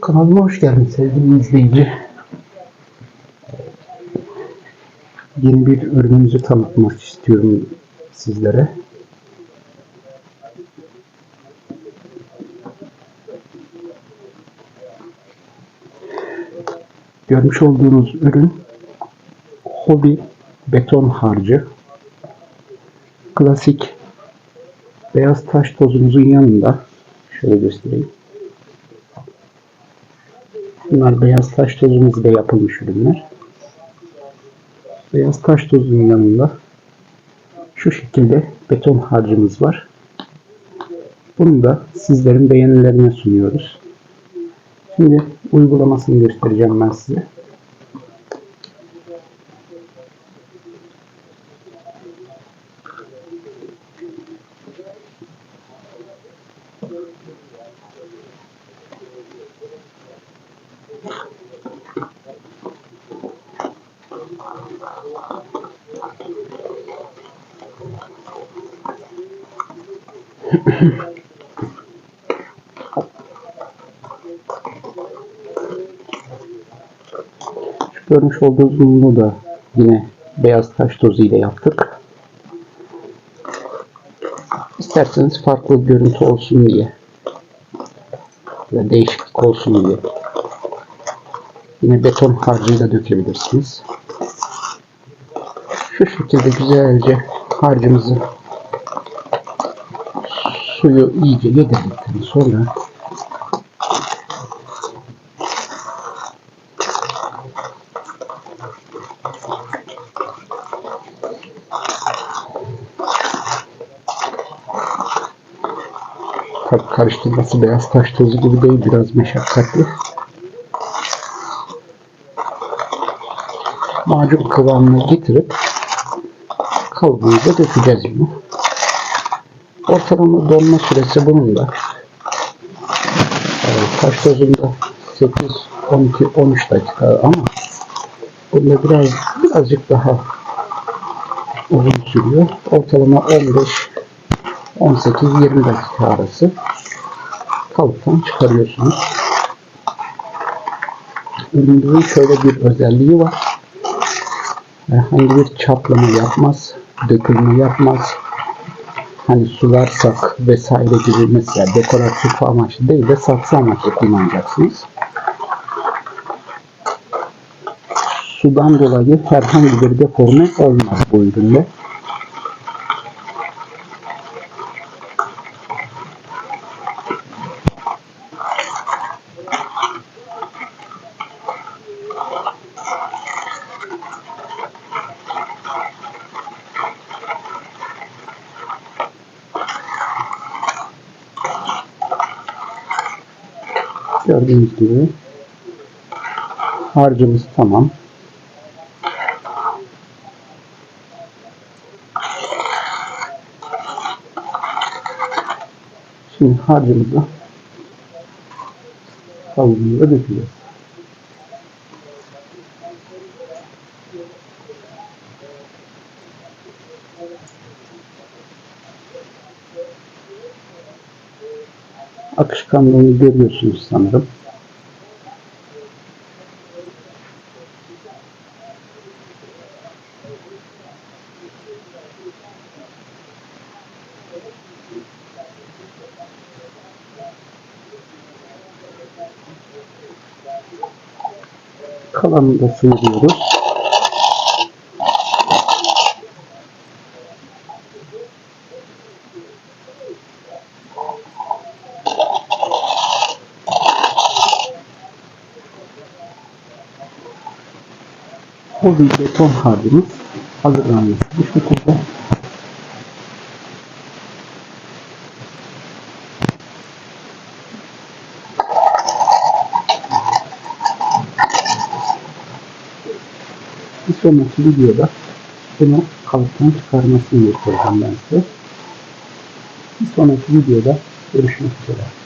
Kanalıma hoş geldin sevgili izleyici. Yeni bir ürünümüzü tanıtmak istiyorum sizlere. Görmüş olduğunuz ürün Hobi beton harcı. Klasik beyaz taş tozumuzun yanında şöyle göstereyim. Bunlar beyaz taş tozumuzda yapılmış ürünler. Beyaz taş tozunun yanında şu şekilde beton harcımız var. Bunu da sizlerin beğenilerine sunuyoruz. Şimdi uygulamasını göstereceğim ben size. Şu görmüş olduğunuz mumu da yine beyaz taş tozu ile yaptık. İsterseniz farklı bir görüntü olsun diye ve değişiklik olsun diye yine beton harcıyla dökebilirsiniz. Şu şekilde güzelce harcımızı suyu iyice yedirdikten sonra karıştırması beyaz taş tozu gibi değil biraz meşakkatli. Macun kıvamına getirip kalıbımıza dökeceğiz bunu. Ortalama donma süresi bunun da evet, taş tozunda 8, 12, 13 dakika ama bunda biraz birazcık daha uzun sürüyor. Ortalama 15 18-20 dakika arası kalıptan çıkarıyorsunuz. Ürünün şöyle bir özelliği var. Herhangi bir çatlama yapmaz, dökülme yapmaz. Hani sularsak vesaire gibi mesela dekoratif amaçlı değil de saksı amaçlı kullanacaksınız. Sudan dolayı herhangi bir deforme olmaz bu üründe. Gördüğünüz gibi harcımız tamam. Şimdi harcımızı kavuruya dökeceğiz. Akışkanlığını görüyorsunuz sanırım. Kalanını da sıyırıyoruz. O bir beton harcımız hazırlanmış bu şekilde. Bir sonraki videoda bunu kalıptan çıkarmasını göstereceğim ben size. Bir sonraki videoda görüşmek üzere.